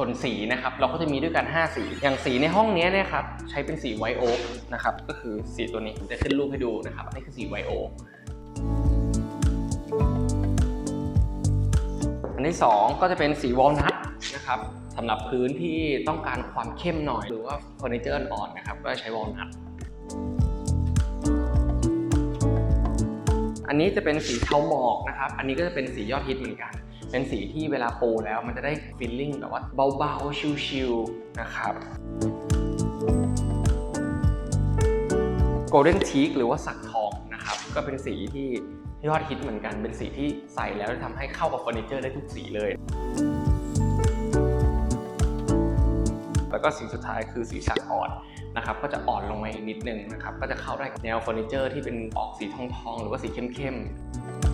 ส่วนสีนะครับเราก็จะมีด้วยกัน 5 สี อย่างสีในห้องนี้นี่ยครับใช้เป็นสีไวโอ๊กนะครับก็คือสีตัวนี้จะขึ้นรูปให้ดูนะครับอันนี้คือสีไวโอ๊กอันที่ 2 ก็จะเป็นสีวอลนัทนะครับสำหรับพื้นที่ต้องการความเข้มหน่อย หรือว่าเฟอร์นิเจอร์อ่อนๆนะครับก็ใช้วอลนัทอันนี้จะเป็นสีเทาหมอกนะครับ อันนี้ก็จะเป็นสียอดฮิตเหมือนกัน เป็นสีที่เวลาปูแล้วมันจะได้ฟีลลิ่งแบบว่าเบาๆ ชิลๆ นะครับ Golden Teak หรือว่าสักทองนะครับ ก็เป็นสีที่ยอดฮิตเหมือนกันเป็นสีที่ใส่แล้วจะทำให้เข้ากับเฟอร์นิเจอร์ได้ทุกสีเลยแล้วก็สีสุดท้ายคือสีสักอ่อนนะครับก็จะอ่อนลงมาอีกนิดนึงนะครับก็จะเข้าได้กับแนวเฟอร์นิเจอร์ที่เป็นออกสีทองๆหรือว่าสีเข้มๆ